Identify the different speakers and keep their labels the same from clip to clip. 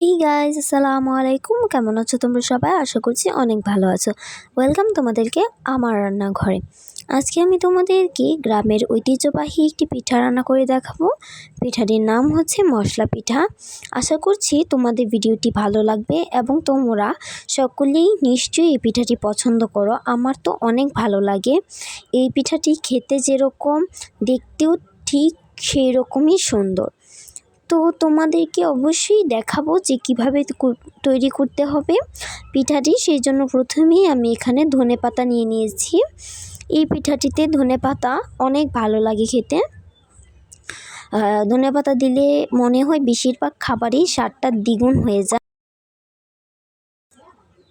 Speaker 1: এই গাইজ আসসালামু আলাইকুম কেমন আছো তোমরা সবাই? আশা করছি অনেক ভালো আছো। ওয়েলকাম তোমাদেরকে আমার রান্নাঘরে। আজকে আমি তোমাদেরকে গ্রামের ঐতিহ্যবাহী একটি পিঠা রান্না করে দেখাবো। পিঠাটির নাম হচ্ছে মশলা পিঠা। আশা করছি তোমাদের ভিডিওটি ভালো লাগবে এবং তোমরা সকলেই নিশ্চয়ই এই পিঠাটি পছন্দ করো। আমার তো অনেক ভালো লাগে। এই পিঠাটি খেতে যেরকম, দেখতেও ঠিক সেই রকমই সুন্দর। তো তোমাদেরকে অবশ্যই দেখাবো যে কীভাবে তৈরি করতে হবে পিঠাটি। সেই জন্য প্রথমেই আমি এখানে ধনে পাতা নিয়ে নিয়েছি। এই পিঠাটিতে ধনে পাতা অনেক ভালো লাগে খেতে। ধনে পাতা দিলে মনে হয় বেশিরভাগ খাবারই স্বাদটা দ্বিগুণ হয়ে যায়।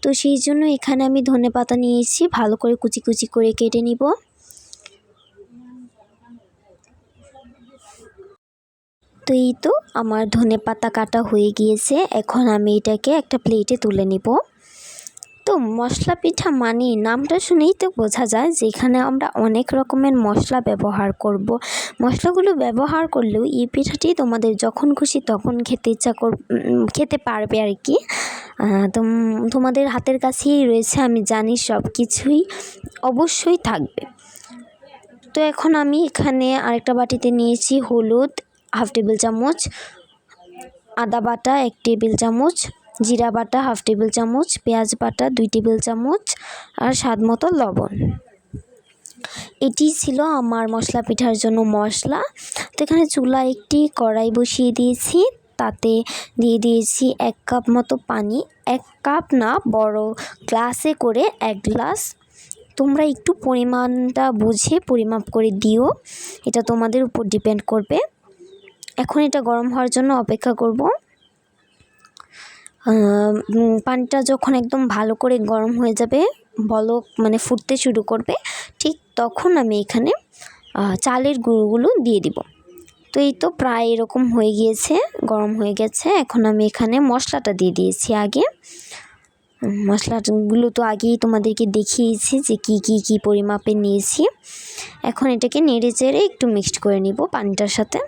Speaker 1: তো সেই জন্য এখানে আমি ধনে পাতা নিয়েছি। ভালো করে কুচি কুচি করে কেটে নিব। তো এই তো আমার ধনে পাতা কাটা হয়ে গিয়েছে, এখন আমি এটাকে একটা প্লেটে তুলে নিব। তো মশলা পিঠা মানে নামটা শুনেই তো বোঝা যায় যে এখানে আমরা অনেক রকমের মশলা ব্যবহার করব। মশলাগুলো ব্যবহার করলেও এই পিঠাটি তোমাদের যখন খুশি তখন খেতে ইচ্ছা কর খেতে পারবে আর কি। তোমাদের হাতের কাছেই রয়েছে, আমি জানি সব কিছুই অবশ্যই থাকবে। তো এখন আমি এখানে আরেকটা বাটিতে নিয়েছি হলুদ হাফ টেবিল চামচ আদা বাটা এক টেবিল চামচ, জিরা বাটা হাফ টেবিল চামচ, পেঁয়াজ বাটা দুই টেবিল চামচ আর স্বাদ মতো লবণ। এটি ছিল আমার মশলা পিঠার জন্য মশলা। তো এখানে চুলা একটি কড়াই বসিয়ে দিয়েছি। তাতে দিয়ে দিয়েছি এক কাপ মতো পানি, এক কাপ না, বড় গ্লাসে করে এক গ্লাস। তোমরা একটু পরিমাণটা বুঝে পরিমাপ করে দিও। এটা তোমাদের উপর ডিপেন্ড করবে। এখন এটা গরম হওয়ার জন্য অপেক্ষা করব। পানিটা যখন একদম ভালো করে গরম হয়ে যাবে, বলক মানে ফুটতে শুরু করবে, ঠিক তখন আমি এখানে চালের গুঁড়োগুলো দিয়ে দিব। তো এই তো প্রায় এরকম হয়ে গিয়েছে, গরম হয়ে গেছে। এখন আমি এখানে মশলাটা দিয়ে দিয়েছি আগে। মশলাগুলো তো আগেই তোমাদেরকে দেখিয়েছি যে কি কি কি পরিমাপে নিয়েছি। এখন এটাকে নেড়ে চেড়ে একটু মিক্সড করে নিব পানিটার সাথে।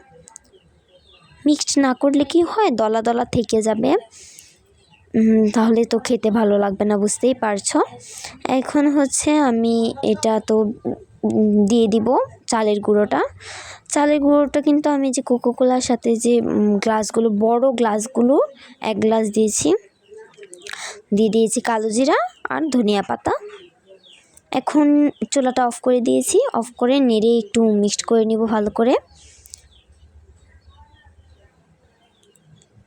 Speaker 1: মিক্সড না করলে কি হয়? দলা দলা থেকে যাবে। তাহলে তো খেতে ভালো লাগবে না, বুঝতেই পারছ? এখন হচ্ছে আমি এটা তো দিয়ে দিব চালের গুঁড়োটা। চালের গুঁড়োটা কিন্তু আমি যে কোকোকোলার সাথে যে গ্লাসগুলো, বড় গ্লাসগুলো, এক গ্লাস দিয়েছি। দিয়ে দিয়েছি কালো জিরা আর ধনিয়া পাতা। এখন চুলাটা অফ করে দিয়েছি। অফ করে নেড়ে একটু মিক্সড করে নিব ভালো করে।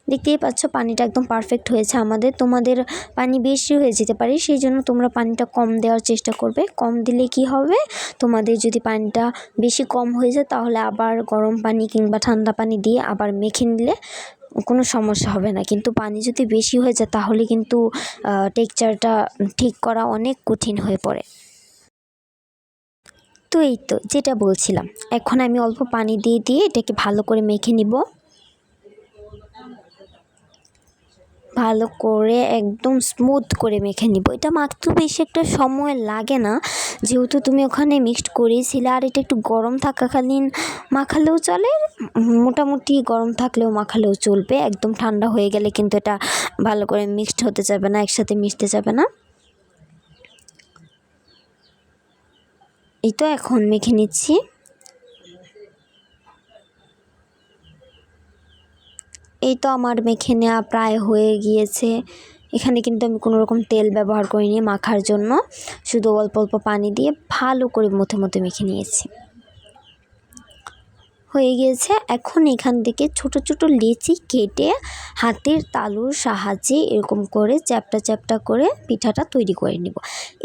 Speaker 1: দেখতেই পাচ্ছ, পানিটা একদম পারফেক্ট হয়েছে আমাদের। তোমাদের পানি বেশি হয়ে যেতে পারে, সেই জন্য তোমরা পানিটা কম দেওয়ার চেষ্টা করবে। কম দিলে কি হবে? তোমাদের যদি পানিটা বেশি কম হয়ে যায়, তাহলে আবার গরম পানি কিংবা ঠান্ডা পানি দিয়ে আবার মেখে নিলে কোনো সমস্যা হবে না। কিন্তু পানি যদি বেশি হয়ে যায়, তাহলে কিন্তু টেক্সচারটা ঠিক করা অনেক কঠিন হয়ে পড়ে। তো এই তো, যেটা বলছিলাম, এখন আমি অল্প পানি দিয়ে দিয়ে এটাকে ভালো করে মেখে নিব। ভালো করে একদম স্মুথ করে মেখে নিব। এটা মাখতে বেশি একটা সময় লাগে না। যেহেতু তুমি ওখানে মিক্সড করেছিলে, আর এটা একটু গরম থাকাকালীন মাখালেও চলে, মোটামুটি গরম থাকলেও মাখালেও চলবে। একদম ঠান্ডা হয়ে গেলে কিন্তু এটা ভালো করে মিক্সড হতে যাবে না, একসাথে মিশতে যাবে না। এই তো এখন মেখে নিচ্ছি। এই তো আমার মেখে নেওয়া প্রায় হয়ে গিয়েছে। এখানে কিন্তু আমি কোনো রকম তেল ব্যবহার করিনি মাখার জন্য। শুধু অল্প অল্প পানি দিয়ে ভালো করে মথে মথে মেখে নিয়েছি। হয়ে গিয়েছে। এখন এখান থেকে ছোট ছোট লেচি কেটে হাতের তালুর সাহায্যে এরকম করে চ্যাপটা চ্যাপটা করে পিঠাটা তৈরি করে নিব।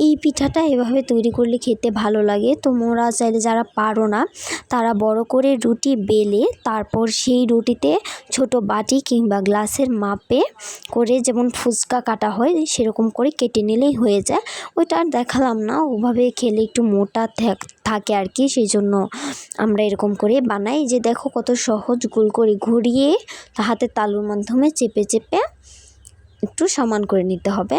Speaker 1: এই পিঠাটা এভাবে তৈরি করলে খেতে ভালো লাগে। তোমরা চাইলে যারা পারো না, তারা বড় করে রুটি বেলে তারপর সেই রুটিতে ছোট বাটি কিংবা গ্লাসের মাপে করে যেমন ফুচকা কাটা হয়, সেরকম করে কেটে নিলেই হয়ে যায়। ওইটা আর দেখালাম না। ওভাবে খেলে একটু মোটা থাকে আর কি সেই জন্য আমরা এরকম করে বানাই। যে দেখো কত সহজ গোল করে ঘুরিয়ে হাতে তালুর মাধ্যমে চেপে চেপে একটু সমান করে নিতে হবে।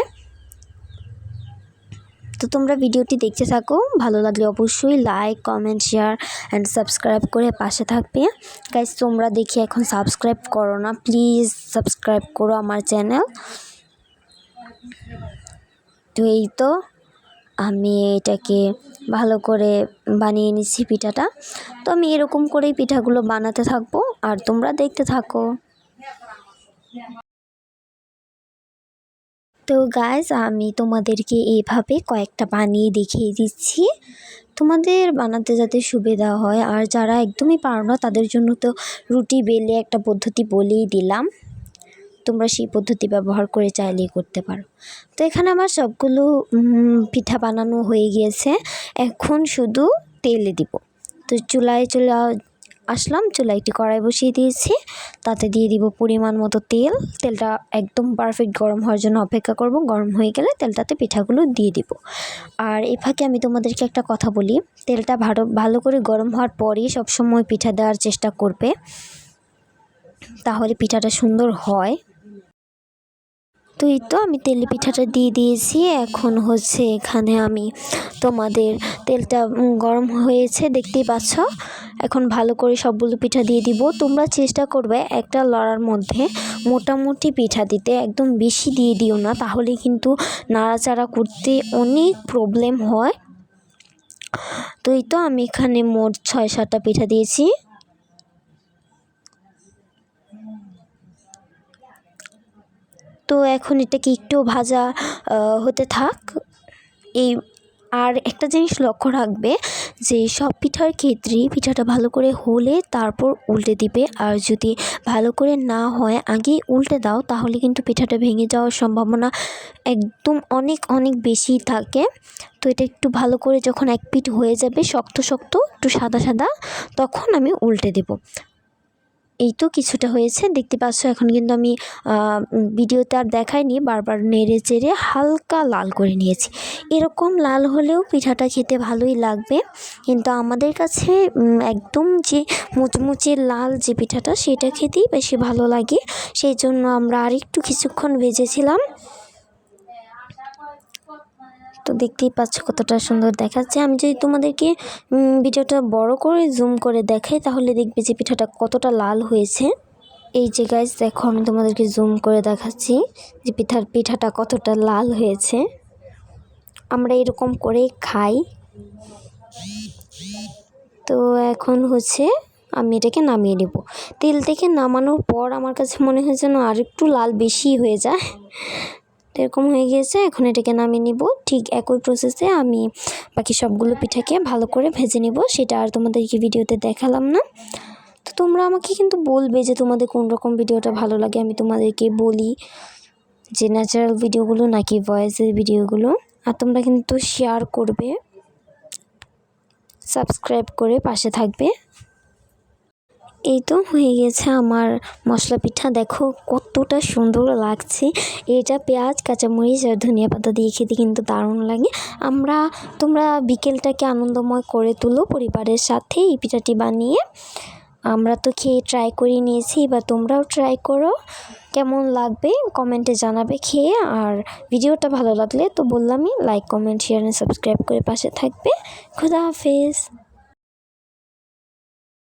Speaker 1: তো তোমরা ভিডিওটি দেখতে থাকো, ভালো লাগলে অবশ্যই like comment share and subscribe করে পাশে থাকবে। গাইজ তোমরা দেখি এখন সাবস্ক্রাইব করো না প্লিজ সাবস্ক্রাইব করো আমার চ্যানেল তো এই তো আমি এটাকে ভালো করে বানিয়ে নিচ্ছি পিঠাটা। তো আমি এরকম করেই পিঠাগুলো বানাতে থাকব, আর তোমরা দেখতে থাকো। তো গাইজ আমি তোমাদেরকে এইভাবে কয়েকটা বানিয়ে দেখিয়ে দিচ্ছি। তোমাদের বানাতে যাতে সুবিধা হয়, আর যারা একদমই পারো না, তাদের জন্য তো রুটি বেলে একটা পদ্ধতি বলেই দিলাম। তোমরা সেই পদ্ধতি ব্যবহার করে চাইলেই করতে পারো। তো এখানে আমার সবগুলো পিঠা বানানো হয়ে গিয়েছে। এখন শুধু তেলে দিব। তো চুলায় চলে আসলাম। চুলায় একটি কড়াই বসিয়ে দিয়েছি। তাতে দিয়ে দিব পরিমাণ মতো তেল। তেলটা একদম পারফেক্ট গরম হওয়ার জন্য অপেক্ষা করব। গরম হয়ে গেলে তেলটাতে পিঠাগুলো দিয়ে দিব। আর এ ফাঁকে আমি তোমাদেরকে একটা কথা বলি। তেলটা ভালো ভালো করে গরম হওয়ার পরই সবসময় পিঠা দেওয়ার চেষ্টা করবে। তাহলে পিঠাটা সুন্দর হয়। তো এই তো আমি তেলে পিঠাটা দিয়ে দিয়েছি, এখন হচ্ছে এখানে আমি তোমাদের তেলটা গরম হয়েছে, দেখতেই পাচ্ছ? এখন ভালো করে সবগুলো পিঠা দিয়ে দিব। তোমরা চেষ্টা করবে একটা লড়ার মধ্যে মোটামুটি পিঠা দিতে, একদম বেশি দিয়ে দিও না তাহলে কিন্তু নাড়াচাড়া করতে অনেক প্রবলেম হয়। তো এই তো আমি এখানে মোট ছয় সাতটা পিঠা দিয়েছি। তো এখন এটাকে একটু ভাজা হতে থাক। এই, আর একটা জিনিস লক্ষ্য রাখবে যে সব পিঠার ক্ষেত্রেই পিঠাটা ভালো করে হলে তারপর উল্টে দিবে। আর যদি ভালো করে না হয় আগেই উল্টে দাও, তাহলে কিন্তু পিঠাটা ভেঙে যাওয়ার সম্ভাবনা একদম অনেক অনেক বেশি থাকে। তো এটা একটু ভালো করে যখন এক পিঠ হয়ে যাবে, শক্ত শক্ত, একটু সাদা সাদা, তখন আমি উল্টে দেব। এই তো কিছুটা হয়েছে, দেখতে পাচ্ছ এখন কিন্তু আমি ভিডিওতে আর দেখাইনি, বারবার নেড়ে চেড়ে হালকা লাল করে নিয়েছি। এরকম লাল হলেও পিঠাটা খেতে ভালোই লাগবে, কিন্তু আমাদের কাছে একদম যে মুচমুচে লাল যে পিঠাটা, সেটা খেতেই বেশি ভালো লাগে। সেই জন্য আমরা আরেকটু কিছুক্ষণ ভেজেছিলাম। তো দেখতেই পাচ্ছ কতটা সুন্দর দেখাচ্ছে। আমি যদি তোমাদেরকে ভিডিওটা বড় করে জুম করে দেখাই, তাহলে দেখবে যে পিঠাটা কতটা লাল হয়েছে। এই যে গাইজ দেখো, আমি তোমাদেরকে জুম করে দেখাচ্ছি যে পিঠার পিঠাটা কতটা লাল হয়েছে। আমরা এরকম করে খাই। তো এখন হচ্ছে আমি এটাকে নামিয়ে নেব। তেল থেকে নামানোর পর আমার কাছে মনে হয় যেন আর একটু লাল বেশি হয়ে যায়। এরকম হয়ে গিয়েছে, এখন এটাকে নামিয়ে নিব। ঠিক একই প্রসেসে আমি বাকি সবগুলো পিঠাকে ভালো করে ভেজে নেব, সেটা আর তোমাদেরকে ভিডিওতে দেখালাম না। তো তোমরা আমাকে কিন্তু বলবে যে তোমাদের কোন রকম ভিডিওটা ভালো লাগে, আমি তোমাদেরকে বলি যে ন্যাচারাল ভিডিওগুলো নাকি ভয়েসের ভিডিওগুলো। আর তোমরা কিন্তু শেয়ার করবে সাবস্ক্রাইব করে পাশে থাকবে। এই তো হয়ে গেছে আমার মশলা পিঠা দেখো কতটা সুন্দর লাগছে। এটা পেঁয়াজ, কাঁচামরিচ আর ধনিয়া পাতা দিয়ে খেতে কিন্তু দারুণ লাগে। আমরা, তোমরা বিকেলটাকে আনন্দময় করে তুলো পরিবারের সাথে এই পিঠাটি বানিয়ে। আমরা তো খেয়ে ট্রাই করে নিয়েছি, এবার তোমরাও ট্রাই করো। কেমন লাগবে কমেন্টে জানাবে খেয়ে। আর ভিডিওটা ভালো লাগলে তো বললামই লাইক কমেন্ট শেয়ার সাবস্ক্রাইব করে পাশে থাকবে। খুদা হাফেজ।